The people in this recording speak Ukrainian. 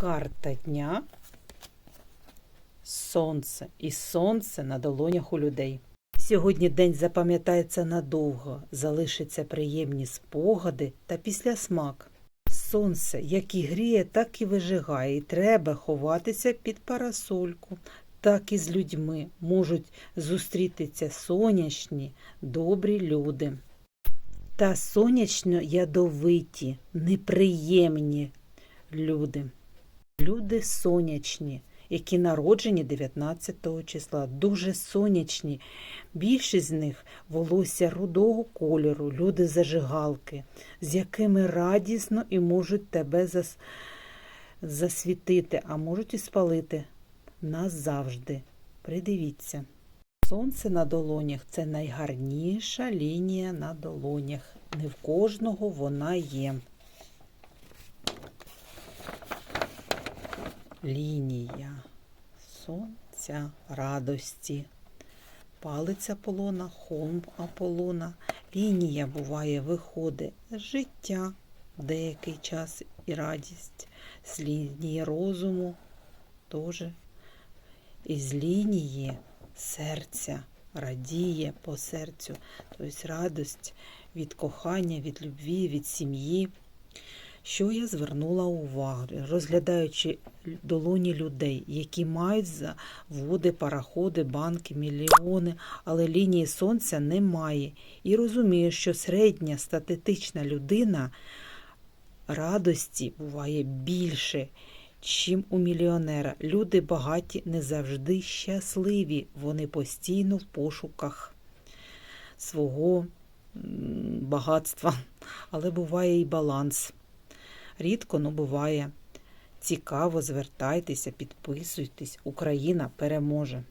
Карта дня. Сонце і сонце на долонях у людей. Сьогодні день запам'ятається надовго, залишаться приємні спогади та післясмак. Сонце як і гріє, так і вижигає, і треба ховатися під парасольку. Так і з людьми можуть зустрітися сонячні, добрі люди. Та сонячно ядовиті, неприємні люди. Люди сонячні, які народжені 19 числа, дуже сонячні. Більшість з них волосся рудого кольору, люди зажигалки, з якими радісно і можуть тебе зас... засвітити, а можуть і спалити назавжди. Придивіться. Сонце на долонях це найгарніша лінія на долонях. Не в кожного вона є. Лінія сонця радості. Палець Аполлона, холм Аполлона. Лінія буває, виходить життя деякий час і радість. З лінії розуму теж. І з лінії серця радіє по серцю, тобто радость від кохання, від любві, від сім'ї. Що я звернула увагу, розглядаючи долоні людей, які мають заводи, параходи, банки, мільйони, але лінії сонця немає. І розумію, що середня статистична людина радості буває більше, чим у мільйонера. Люди багаті не завжди щасливі, вони постійно в пошуках свого багатства, але буває і баланс. Рідко, ну буває. Цікаво, звертайтеся, підписуйтесь. Україна переможе.